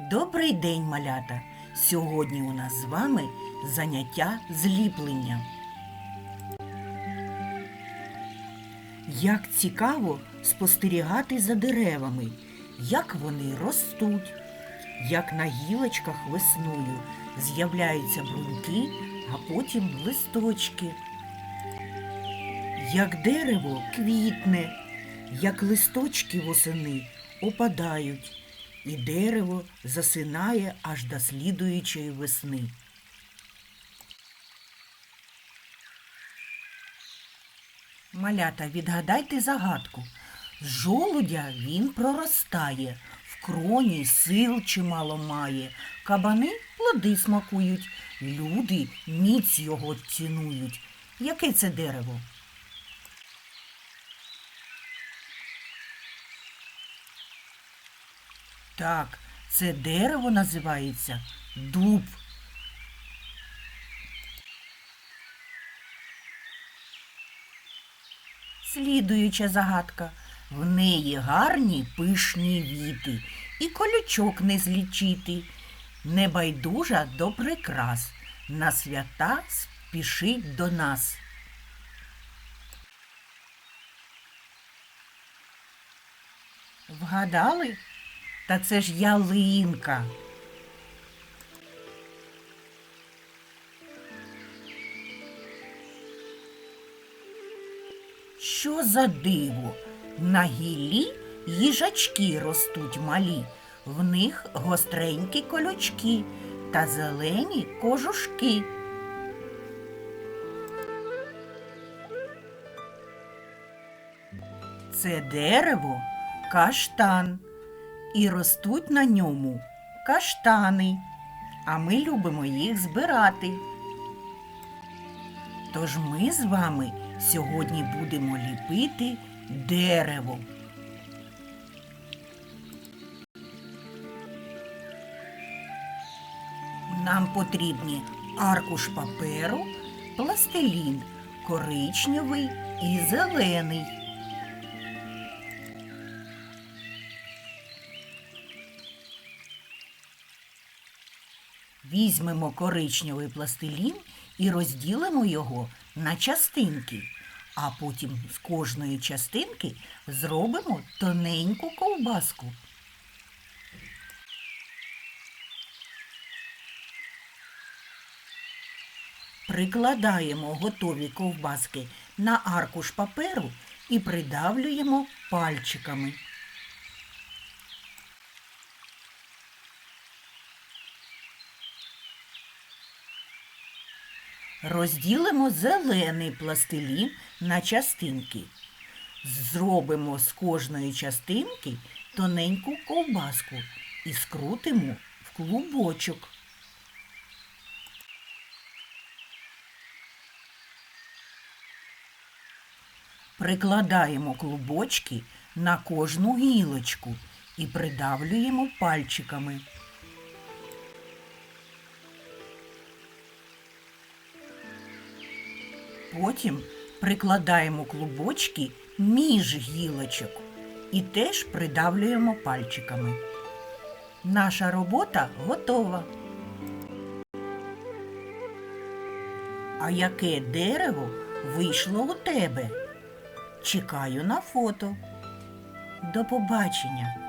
Добрий день, малята! Сьогодні у нас з вами заняття зліплення. Як цікаво спостерігати за деревами, як вони ростуть, як на гілочках весною з'являються бруньки, а потім листочки. Як дерево квітне, як листочки восени опадають, і дерево засинає аж до слідуючої весни. Малята, відгадайте загадку. З жолудя він проростає, в кроні сил чимало має, кабани плоди смакують, люди міць його цінують. Яке це дерево? Так, це дерево називається дуб. Слідуюча загадка. В неї гарні пишні віти, і колючок не злічити. Небайдужа до прикрас, на свята спішить до нас. Вгадали? Та це ж ялинка. Що за диво? На гіллі їжачки ростуть малі, в них гостренькі колючки та зелені кожушки. Це дерево каштан, і ростуть на ньому каштани, а ми любимо їх збирати. Тож ми з вами сьогодні будемо ліпити дерево. Нам потрібні аркуш паперу, пластилін коричневий і зелений. Візьмемо коричневий пластилін і розділимо його на частинки, а потім з кожної частинки зробимо тоненьку ковбаску. Прикладаємо готові ковбаски на аркуш паперу і придавлюємо пальчиками. Розділимо зелений пластилін на частинки. Зробимо з кожної частинки тоненьку ковбаску і скрутимо в клубочок. Прикладаємо клубочки на кожну гілочку і придавлюємо пальчиками. Потім прикладаємо клубочки між гілочок і теж придавлюємо пальчиками. Наша робота готова. А яке дерево вийшло у тебе? Чекаю на фото. До побачення!